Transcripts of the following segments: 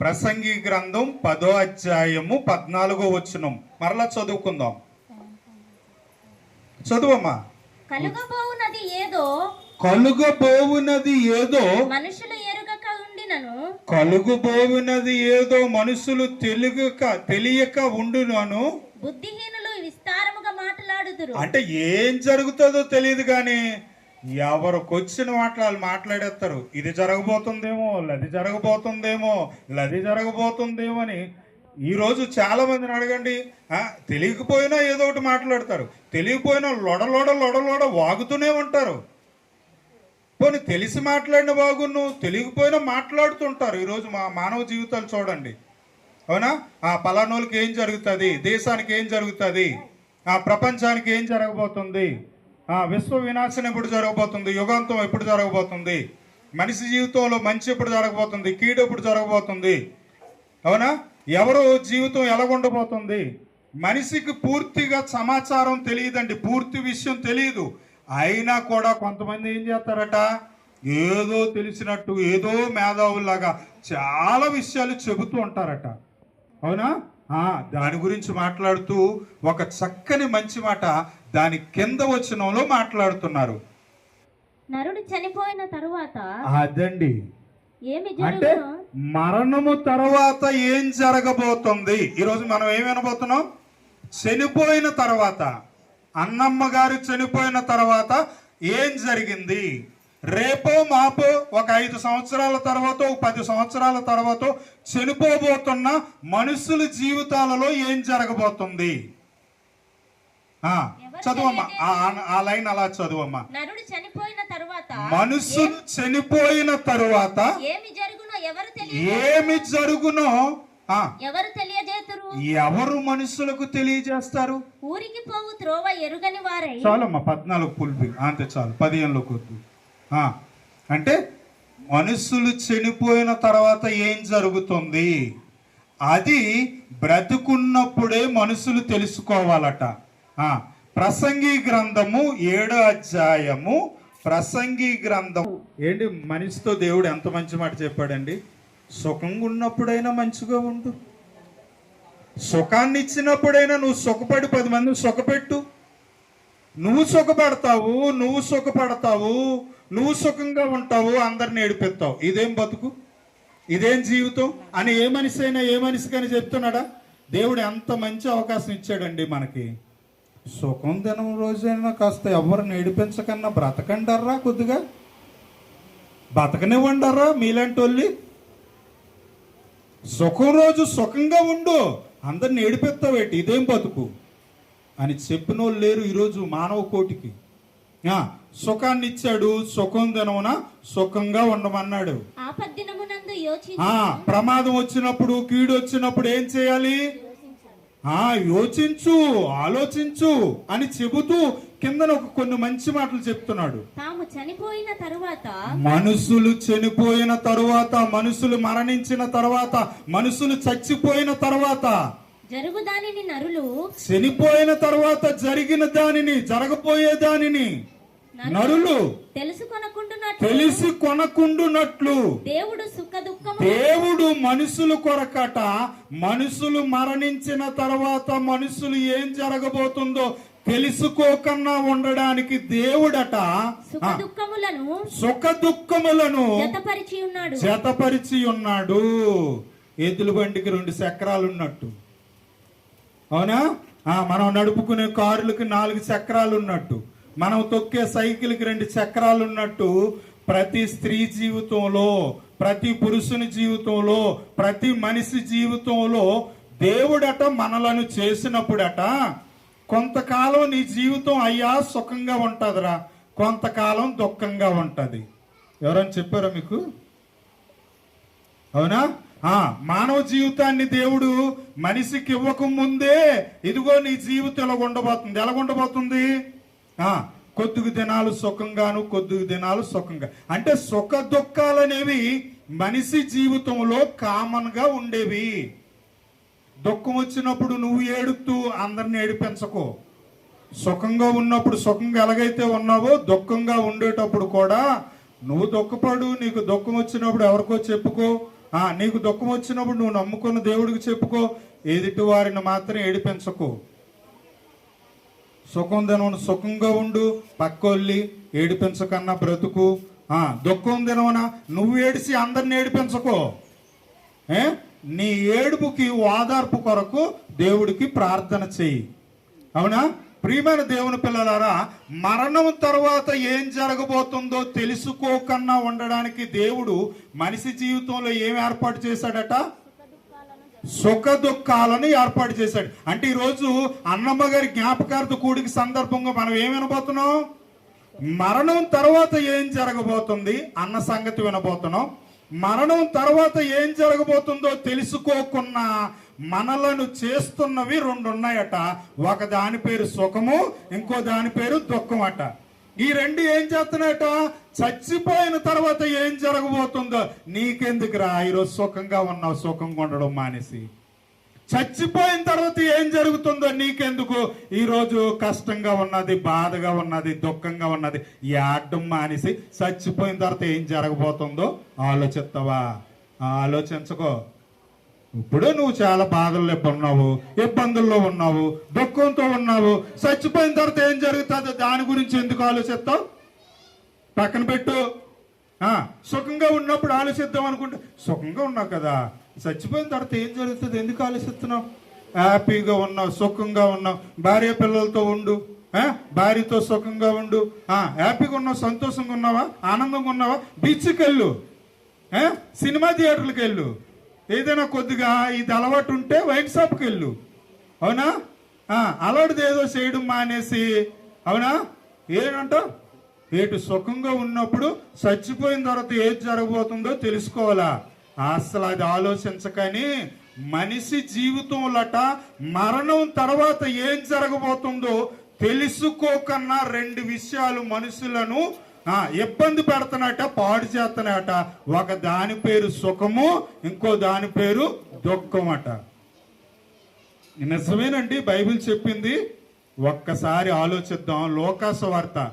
ప్రసంగి గ్రంథం పదో అధ్యాయము పద్నాలుగో వచనం. మరలా చదువుకుందాం. చదువమ్మా. కలుగబోవునది ఏదో? కలుగబోవునది ఏదో? మనుషులు ఎరుగక ఉండినను. కలుగుబోవునది ఏదో మనుషులు తెలుగక తెలియక ఉండునను. బుద్ధిహీనులు విస్తారముగా మాట్లాడుదురు. అంటే ఏం జరుగుతుందో తెలియదు కానీ ఎవరికొచ్చిన మాటలు మాట్లాడేస్తారు? ఇది జరగబోతుందేమో లది జరగబోతుందేమో లది జరగబోతుందేమో అని ఈరోజు చాలా మందిని అడగండి. తెలియకపోయినా ఏదో ఒకటి మాట్లాడతారు. తెలియకపోయినా లొడలోడ లొడలోడ వాగుతూనే ఉంటారు. పోనీ తెలిసి మాట్లాడిన బాగున్ను తెలియకపోయినా మాట్లాడుతుంటారు. ఈరోజు మా మానవ జీవితాలు చూడండి. అవునా? ఆ పలానోళ్ళకి ఏం జరుగుతుంది? దేశానికి ఏం జరుగుతుంది? ఆ ప్రపంచానికి ఏం జరగబోతుంది? విశ్వ వినాశనం ఎప్పుడు జరగబోతుంది? యుగాంతం ఎప్పుడు జరగబోతుంది? మనిషి జీవితంలో మంచి ఎప్పుడు జరగబోతుంది? కీడు ఎప్పుడు జరగబోతుంది? అవునా? ఎవరు జీవితం ఎలాగుండబోతుంది? మనిషికి పూర్తిగా సమాచారం తెలియదండి. పూర్తి విషయం తెలియదు. అయినా కూడా కొంతమంది ఏం చేస్తారట? ఏదో తెలిసినట్టు ఏదో మేధావుల్లాగా చాలా విషయాలు చెబుతూ ఉంటారట. అవునా? దాని గురించి మాట్లాడుతూ ఒక చక్కని మంచి మాట దాని కింద వచనంలో మాట్లాడుతున్నారు. నరుడు చనిపోయిన తరువాత అదండి. ఏమి అంటే మరణము తర్వాత ఏం జరగబోతుంది? ఈరోజు మనం ఏం వినబోతున్నాం? చనిపోయిన తర్వాత అన్నమ్మ గారు చనిపోయిన తర్వాత ఏం జరిగింది? రేపో మాపో ఒక ఐదు సంవత్సరాల తర్వాత ఒక పది సంవత్సరాల తర్వాత చనిపోబోతున్న మనుషుల జీవితాలలో ఏం జరగబోతుంది? ఆ చదువమ్మా. ఆ- లైన్ అలా చదువమ్మా. నరుడు చనిపోయిన తరువాత మనుషులు చనిపోయిన తరువాత ఏమి జరుగునో ఎవరు ఏమి జరుగునో ఎవరు తెలియజేతురు ఎవరు మనుషులకు తెలియజేస్తారు? ఊరికి పోవు త్రోవ ఎరుగని వారై. చాలమ్మా పద్నాలుగు పుల్పి అంతే చాలు పదిహేనులో కొద్దు. ఆ, అంటే మనుషులు చనిపోయిన తర్వాత ఏం జరుగుతుంది? అది బ్రతుకున్నప్పుడే మనుషులు తెలుసుకోవాలట. ప్రసంగి గ్రంథము ఏడో అధ్యాయము ప్రసంగి గ్రంథం. ఏంటి? మనిషితో దేవుడు ఎంత మంచి మాట చెప్పాడండి? సుఖంగా ఉన్నప్పుడైనా మంచిగా ఉండు. సుఖాన్ని ఇచ్చినప్పుడైనా నువ్వు సుఖపడి పది మందిని సుఖపెట్టు. నువ్వు సుఖపడతావు నువ్వు సుఖపడతావు నువ్వు సుఖంగా ఉంటావు అందరిని ఏడిపిస్తావు. ఇదేం బతుకు? ఇదేం జీవితం? అని ఏ మనిషి అయినా ఏ మనిషికి అని చెప్తున్నాడా? దేవుడు ఎంత మంచి అవకాశం ఇచ్చాడండి మనకి. సుఖం దినం రోజైనా కాస్త ఎవరిని ఏడిపించకన్నా బ్రతకండర్రా కొద్దిగా? బతకనివ్వండర్రా మీలాంటి వాళ్ళి సుఖం రోజు సుఖంగా ఉండు. అందరిని ఏడిపిస్తావేటి? ఇదేం బతుకు? అని చెప్పిన వాళ్ళు లేరు ఈరోజు మానవ కోటికి. ఆ, సుఖాన్ని ఇచ్చాడు సుఖం దినమున సుఖంగా ఉండమన్నాడు. ప్రమాదం వచ్చినప్పుడు కీడు వచ్చినప్పుడు ఏం చేయాలి? ఆ యోచించు ఆలోచించు అని చెబుతూ కిందన ఒక కొన్ని మంచి మాటలు చెప్తున్నాడు. తాము చనిపోయిన తరువాత మనుషులు చనిపోయిన తరువాత మనుషులు మరణించిన తర్వాత మనుషులు చచ్చిపోయిన తర్వాత జరుగు దానిని నరులు చనిపోయిన తర్వాత జరిగిన దానిని జరగబోయే దానిని నరులు తెలుసుకొనకుండునట్లు తెలిసి కొనకుండునట్లు దేవుడు సుఖ దుఃఖము దేవుడు మనుషులు కొరకట. మనుషులు మరణించిన తర్వాత మనుషులు ఏం జరగబోతుందో తెలుసుకోకన్నా ఉండడానికి దేవుడట. దుఃఖములను సుఖ దుఃఖములను జతపరిచి ఉన్నాడు. జతపరిచి ఉన్నాడు. ఎద్దుల బండికి రెండు చక్రాలు ఉన్నట్టు. అవునా? మనం నడుపుకునే కారులకు నాలుగు చక్రాలు ఉన్నట్టు. మనం తొక్కే సైకిల్కి రెండు చక్రాలు ఉన్నట్టు ప్రతి స్త్రీ జీవితంలో ప్రతి పురుషుని జీవితంలో ప్రతి మనిషి జీవితంలో దేవుడట మనలను చేసినప్పుడట కొంతకాలం నీ జీవితం అయ్యా సుఖంగా ఉంటుందిరా కొంతకాలం దుఃఖంగా ఉంటుంది. ఎవరైనా చెప్పారా మీకు? అవునా? మానవ జీవితాన్ని దేవుడు మనిషికి ఇవ్వక ముందే ఇదిగో నీ జీవితం ఎలా ఉండబోతుంది? ఎలా ఉండబోతుంది? ఆ కొద్దిగా దినాలు సుఖంగాను కొద్దిగా దినాలు సుఖంగా. అంటే సుఖ దుఃఖాలు అనేవి మనిషి జీవితంలో కామన్గా ఉండేవి. దుఃఖం వచ్చినప్పుడు నువ్వు ఏడుతూ అందరిని ఏడిపించకు. సుఖంగా ఉన్నప్పుడు సుఖంగా ఎలాగైతే ఉన్నావో దుఃఖంగా ఉండేటప్పుడు కూడా నువ్వు దుఃఖపడు నీకు దుఃఖం వచ్చినప్పుడు ఎవరికో చెప్పుకో. నీకు దుఃఖం వచ్చినప్పుడు నువ్వు నమ్ముకున్న దేవుడికి చెప్పుకో. ఎదుటి వారిని మాత్రం ఏడిపించకు. సుఖం దినమున సుఖంగా ఉండు పక్కొల్లి ఏడిపించకన్నా బ్రతుకు. ఆ దుఃఖం దినమున నువ్వు ఏడిసి అందరిని ఏడిపించకో. ఏ? నీ ఏడుపుకి ఓదార్పు కొరకు దేవుడికి ప్రార్థన చెయ్యి అవునా? ప్రియమైన దేవుని పిల్లలారా మరణం తర్వాత ఏం జరగబోతుందో తెలుసుకోకుండా ఉండడానికి దేవుడు మనిషి జీవితంలో ఏం ఏర్పాటు చేశాడట? సుఖ దుఃఖాలను ఏర్పాటు చేశాడు. అంటే ఈరోజు అన్నమ్మ గారి జ్ఞాపకార్థ కూడిక సందర్భంగా మనం ఏం వినబోతున్నాం? మరణం తర్వాత ఏం జరగబోతుంది? అన్న సంగతి వినబోతున్నాం. మరణం తర్వాత ఏం జరగబోతుందో తెలుసుకోకున్నా మనలను చేస్తున్నవి రెండు ఉన్నాయట ఒక దాని పేరు సుఖము ఇంకో దాని పేరు దుఃఖం అట ఈ రెండు ఏం చేస్తున్నాయట? చచ్చిపోయిన తర్వాత ఏం జరగబోతుందో నీకెందుకురా ఈరోజు సుఖంగా ఉన్నావు సుఖంగా ఉండడం మానేసి. చచ్చిపోయిన తర్వాత ఏం జరుగుతుందో నీకెందుకు? ఈరోజు కష్టంగా ఉన్నది బాధగా ఉన్నది దుఃఖంగా ఉన్నది యాడ్డం మానేసి చచ్చిపోయిన తర్వాత ఏం జరగబోతుందో ఆలోచిస్తావా ఆలోచించుకో. ఇప్పుడు నువ్వు చాలా బాధల్లో ఉన్నావు ఇబ్బందుల్లో ఉన్నావు? దుఃఖంతో ఉన్నావు? చచ్చిపోయిన తర్వాత ఏం జరుగుతుందో? దాని గురించి ఎందుకు ఆలోచిస్తావు? పక్కన పెట్టు. సుఖంగా ఉన్నప్పుడు ఆలోచిద్దాం అనుకుంటే సుఖంగా ఉన్నావు కదా. చచ్చిపోయిన తర్వాత ఏం జరుగుతుంది? ఎందుకు ఆలోచిస్తున్నావు? హ్యాపీగా ఉన్నావు సుఖంగా ఉన్నావు. భార్య పిల్లలతో ఉండు. భార్యతో సుఖంగా ఉండు. ఆ, హ్యాపీగా ఉన్నావు సంతోషంగా ఉన్నావా? ఆనందంగా ఉన్నావా? బీచ్కి వెళ్ళు సినిమా థియేటర్లకు వెళ్ళు ఏదైనా కొద్దిగా ఇది అలవాటు ఉంటే వైన్ షాప్కి వెళ్ళు. అవునా? అలవాటుది ఏదో చేయడం మానేసి అవునా? ఏంట ఏటు సుఖంగా ఉన్నప్పుడు చచ్చిపోయిన తర్వాత ఏది జరగబోతుందో తెలుసుకోవాలా? అసలు అది ఆలోచించకని మనిషి జీవితంలోట మరణం తర్వాత ఏం జరగబోతుందో తెలుసుకోకన్నా రెండు విషయాలు మనుషులను ఇబ్బంది పెడుతున్నట పాడు చేస్తున్నాయట. ఒక దాని పేరు సుఖము ఇంకో దాని పేరు దుఃఖం అట నిజమేనండి బైబిల్ చెప్పింది. ఒక్కసారి ఆలోచిద్దాం లోకాసు వార్త.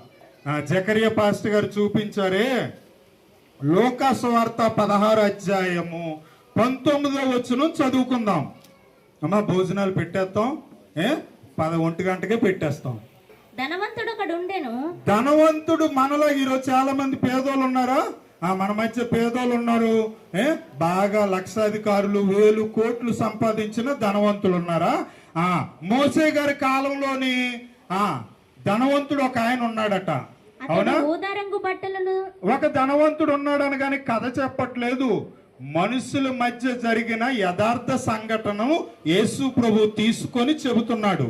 ఆ, జకరియా పాస్టర్ గారు చూపించారే. లోకాసు వార్త పదహారు అధ్యాయము పంతొమ్మిదో వచ్చును చదువుకుందాం. అమ్మా భోజనాలు పెట్టేస్తాం. ఏ? పద ఒంటి గంటకే పెట్టేస్తాం. ధనవంతుడు ఒకడు ఉండెను ధనవంతుడు మనలో ఈరోజు చాలా మంది పేదోళ్ళు ఉన్నారా ఆ మన మధ్య పేదోళ్ళు ఉన్నారు ఏ? బాగా లక్షాధికారులు వేలు కోట్లు సంపాదించిన ధనవంతులు ఉన్నారా ఆ మోసే గారి కాలంలోని ఆ ధనవంతుడు ఒక ఆయన ఉన్నాడట. అవునా? బట్టలను ఒక ధనవంతుడు ఉన్నాడు అనగానే కథ చెప్పట్లేదు. మనుషుల మధ్య జరిగిన యథార్థ సంఘటనను యేసు ప్రభు తీసుకొని చెబుతున్నాడు.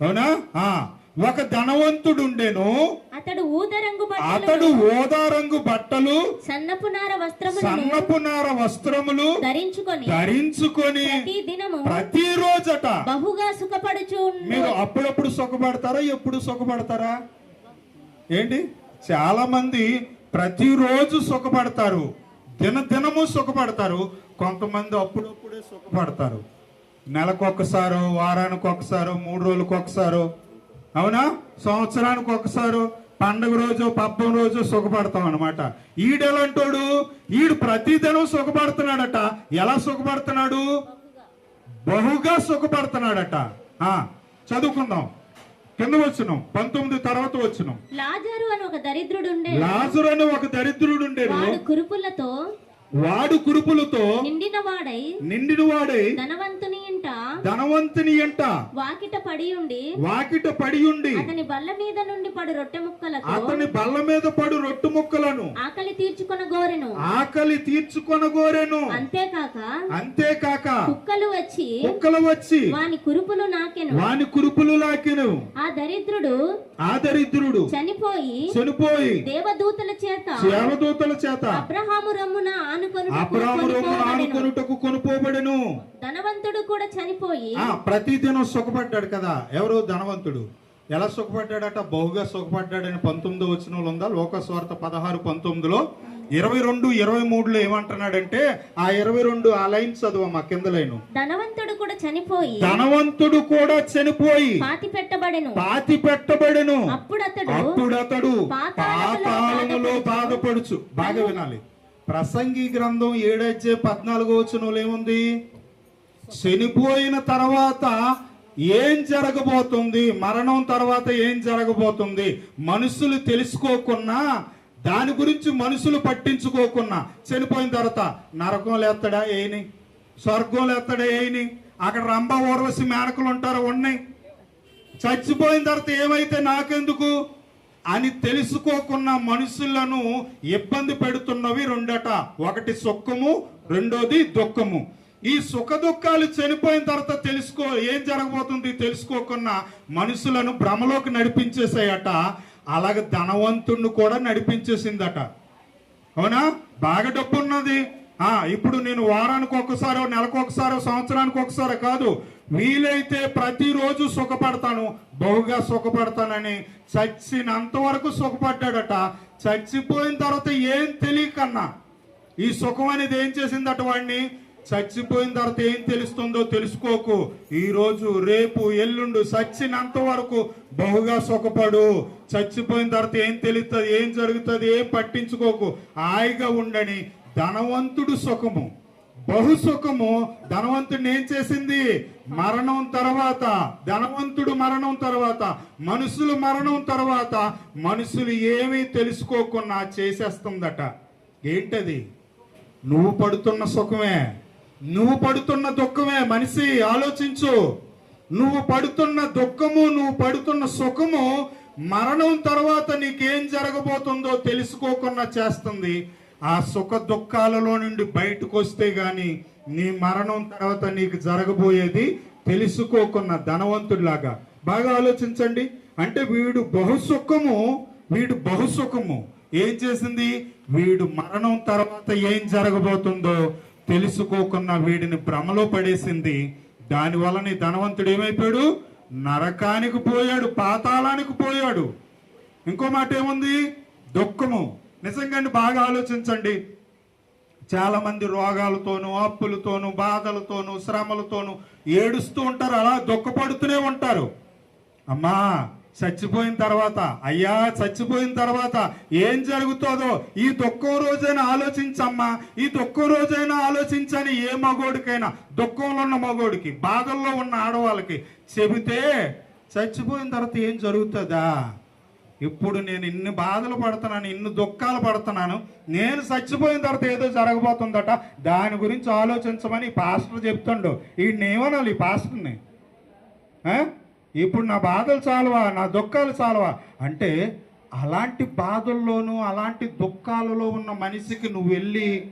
అవునా? ఆ ఒక ధనవంతుడు ఉండేను అతడు ఊద రంగు బట్టలు అతడు ఓదా రంగు బట్టలు సన్నపు నార వస్త్రములను సన్నపు నార వస్త్రములు ధరించుకొని ధరించుకొని ప్రతి ప్రతిరోజట. బహుగా సుఖపడుచు మీరు అప్పుడప్పుడు సుఖపడతారా ఎప్పుడు సుఖపడతారా? ఏంటి? చాలా మంది ప్రతిరోజు సుఖపడతారు దిన దినము సుఖపడతారు కొంతమంది అప్పుడప్పుడే సుఖపడతారు. నెలకు ఒకసారో వారానికి ఒకసారో మూడు రోజులకు ఒకసారో అవునా? సంవత్సరానికి ఒకసారో పండుగ రోజు పబ్బం రోజు సుఖపడతాం అనమాట ఈడెలాంటోడు ఈడు ప్రతిదినం సుఖపడుతున్నాడట. ఎలా సుఖపడుతున్నాడు? బహుగా సుఖపడుతున్నాడట. ఆ చదువుకుందాం. కింద వచ్చును. పంతొమ్మిది తర్వాత వచ్చును. లాజరు అని ఒక దరిద్రుడు ఉండే లాజరు అని ఒక దరిద్రుడు కురుపులతో వాడు కురుపులతో నిండిన వాడై నిండిన వాడై ధనవంతుని ధనవంతుని ఎంట వాకిట పడి ఉండి. వాకిట పడి ఉండి. అతని బల్ల మీద నుండి పడు రొట్టె ముక్కలతో అతని బల్ల మీద పడు రొట్టు ముక్కలను. ఆకలి తీర్చుకొన గోరెను. ఆకలి తీర్చుకొనగోరెను అంతేకాక అంతేకాక కుక్కలు వచ్చి కుక్కలు వచ్చి వాని కురుపులు నాకెను. వాని కురుపులు లాకెను. ఆ దరిద్రుడు ఆ దరిద్రుడు చనిపోయి చనిపోయి దేవదూతల చేత దేవదూతల చేత అబ్రహాము రమ్మున ఆనుకొనుటకు అబ్రాము రొమ్మున. ఆనుకొనుటకు కొనుపోబడెను ధనవంతుడు కూడా చనిపోయి ఆ ప్రతిదినం సుఖపడ్డాడు కదా. ఎవరు? ధనవంతుడు. ఎలా సుఖపడ్డాడట? బహుగా సుఖపడ్డాడని పంతొమ్మిదో వచ్చిన ఉందా? లోకస్వార్త పదహారు పంతొమ్మిదిలో. ఇరవై రెండు ఇరవై మూడులో ఏమంటున్నాడంటే ఆ ఇరవై రెండు ఆ లైన్ చదువు మా కింద లైను. ధనవంతుడు కూడా చనిపోయి ధనవంతుడు కూడా చనిపోయి పాతి పెట్టబడెను. పాతి పెట్టబడెను. అప్పుడు అతడు అప్పుడు అతడు పాతాళములో బాధపడుచు. బాగా వినాలి. ప్రసంగి గ్రంథం ఏడైతే పద్నాలుగో వచనంలో ఏముంది? చనిపోయిన తర్వాత ఏం జరగబోతుంది? మరణం తర్వాత ఏం జరగబోతుంది? మనుషులు తెలుసుకోకున్నా దాని గురించి మనుషులు పట్టించుకోకున్నా చనిపోయిన తర్వాత నరకం లేస్తాడా ఏని? స్వర్గం లేస్తాడా ఏని? అక్కడ రంభ ఊర్వశి మేనకులు ఉంటారు ఉన్నాయి చచ్చిపోయిన తర్వాత ఏమైతే నాకెందుకు? అని తెలుసుకోకున్న మనుషులను ఇబ్బంది పెడుతున్నవి రెండట. ఒకటి సుఖము రెండోది దుఃఖము. ఈ సుఖ దుఃఖాలు చనిపోయిన తర్వాత తెలుసుకో ఏం జరగబోతుంది తెలుసుకోకుండా మనుషులను భ్రమలోకి నడిపించేసాయట. అలాగే ధనవంతుణ్ణి కూడా నడిపించేసిందట. అవునా? బాగా డబ్బు ఉన్నది. ఆ ఇప్పుడు నేను వారానికి ఒకసారో నెలకు ఒకసారో సంవత్సరానికి ఒకసారో కాదు వీలైతే ప్రతిరోజు సుఖపడతాను. బహుగా సుఖపడతానని చచ్చినంత వరకు సుఖపడ్డాడట. చచ్చిపోయిన తర్వాత ఏం తెలియకన్నా. ఈ సుఖం అనేది ఏం చేసిందట వాడిని చచ్చిపోయిన తర్వాత ఏం తెలుస్తుందో తెలుసుకోకు. ఈరోజు రేపు ఎల్లుండు చచ్చినంత వరకు బహుగా సుఖపడు. చచ్చిపోయిన తర్వాత ఏం తెలుస్తుంది ఏం జరుగుతుంది ఏం పట్టించుకోకు. హాయిగా ఉండని ధనవంతుడు సుఖము. బహు సుఖము. ధనవంతుడిని ఏం చేసింది? మరణం తర్వాత. ధనవంతుడు మరణం తర్వాత. మనుషులు మరణం తర్వాత. మనుషులు ఏమీ తెలుసుకోకుండా చేసేస్తుందట. ఏంటది? నువ్వు పడుతున్న సుఖమే. నువ్వు పడుతున్న దుఃఖమే మనిషి ఆలోచించు. నువ్వు పడుతున్న దుఃఖము నువ్వు పడుతున్న సుఖము మరణం తర్వాత నీకేం జరగబోతుందో తెలుసుకోకుండా చేస్తుంది. ఆ సుఖ దుఃఖాలలో నుండి బయటకు వస్తే గాని నీ మరణం తర్వాత నీకు జరగబోయేది తెలుసుకోకున్న ధనవంతుడిలాగా. బాగా ఆలోచించండి. అంటే వీడు బహుసుఖము వీడు బహుసుఖము. ఏం చేసింది? వీడు మరణం తర్వాత ఏం జరగబోతుందో తెలుసుకోకున్న వీడిని భ్రమలో పడేసింది. దాని వలన ధనవంతుడు ఏమైపోయాడు? నరకానికి పోయాడు పాతాళానికి పోయాడు. ఇంకో మాట ఏముంది? దుఃఖము. నిజంగా బాగా ఆలోచించండి. చాలా మంది రోగాలతోనూ అప్పులతోనూ బాధలతోనూ శ్రమలతోనూ ఏడుస్తూ ఉంటారు అలా దుఃఖపడుతూనే ఉంటారు. అమ్మా చచ్చిపోయిన తర్వాత అయ్యా చచ్చిపోయిన తర్వాత ఏం జరుగుతుందో ఈ దుఃఖం రోజైనా ఆలోచించమ్మా ఈ దుఃఖం రోజైనా ఆలోచించని ఏ మగోడికైనా దుఃఖంలో ఉన్న మగోడికి బాధల్లో ఉన్న ఆడవాళ్ళకి చెబితే చచ్చిపోయిన తర్వాత ఏం జరుగుతుందా? ఇప్పుడు నేను ఇన్ని బాధలు పడుతున్నాను ఇన్ని దుఃఖాలు పడుతున్నాను నేను చచ్చిపోయిన తర్వాత ఏదో జరగబోతుందట దాని గురించి ఆలోచించమని పాస్టర్ చెప్తుండు. ఈ నేమనాలి ఈ పాస్టర్ని? ఇప్పుడు నా బాధలు చాలవా? నా దుఃఖాలు చాలవా? అంటే అలాంటి బాధల్లోనూ అలాంటి దుఃఖాలలో ఉన్న మనిషికి నువ్వు వెళ్ళి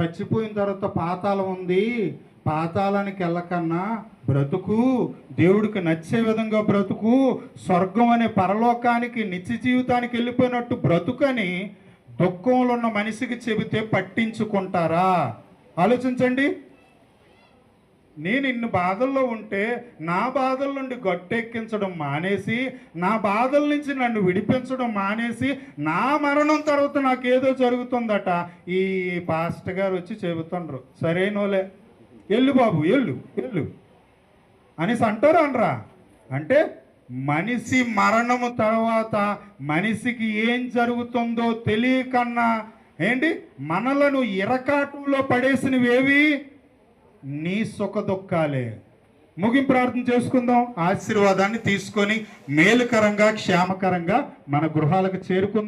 చచ్చిపోయిన తర్వాత పాతాళం ఉంది. పాతాళానికి వెళ్ళకన్నా బ్రతుకు. దేవుడికి నచ్చే విధంగా బ్రతుకు. స్వర్గం అనే పరలోకానికి నిత్య జీవితానికి వెళ్ళిపోయినట్టు బ్రతుకని దుఃఖంలో ఉన్న మనిషికి చెబితే పట్టించుకుంటారా? ఆలోచించండి. నేను ఇన్ని బాధల్లో ఉంటే నా బాధల నుండి గట్టెక్కించడం మానేసి నా బాధల నుంచి నన్ను విడిపించడం మానేసి నా మరణం తర్వాత నాకేదో జరుగుతుందట ఈ పాస్టర్ గారు వచ్చి చెబుతుండ్రు. సరేనోలే ఎల్లు బాబు ఎల్లు ఎల్లు. అనేసి అంటారు అనరా. అంటే మనిషి మరణము తర్వాత మనిషికి ఏం జరుగుతుందో తెలియకన్నా ఏంటి? మనలను ఇరకాటంలో పడేసినవేవి? నీ సుఖ దుఃఖాలే ముగింపు ప్రార్థన చేసుకుందాం. ఆశీర్వాదాన్ని తీసుకొని మేలుకరంగా క్షేమకరంగా మన గృహాలకు చేరుకుందాం.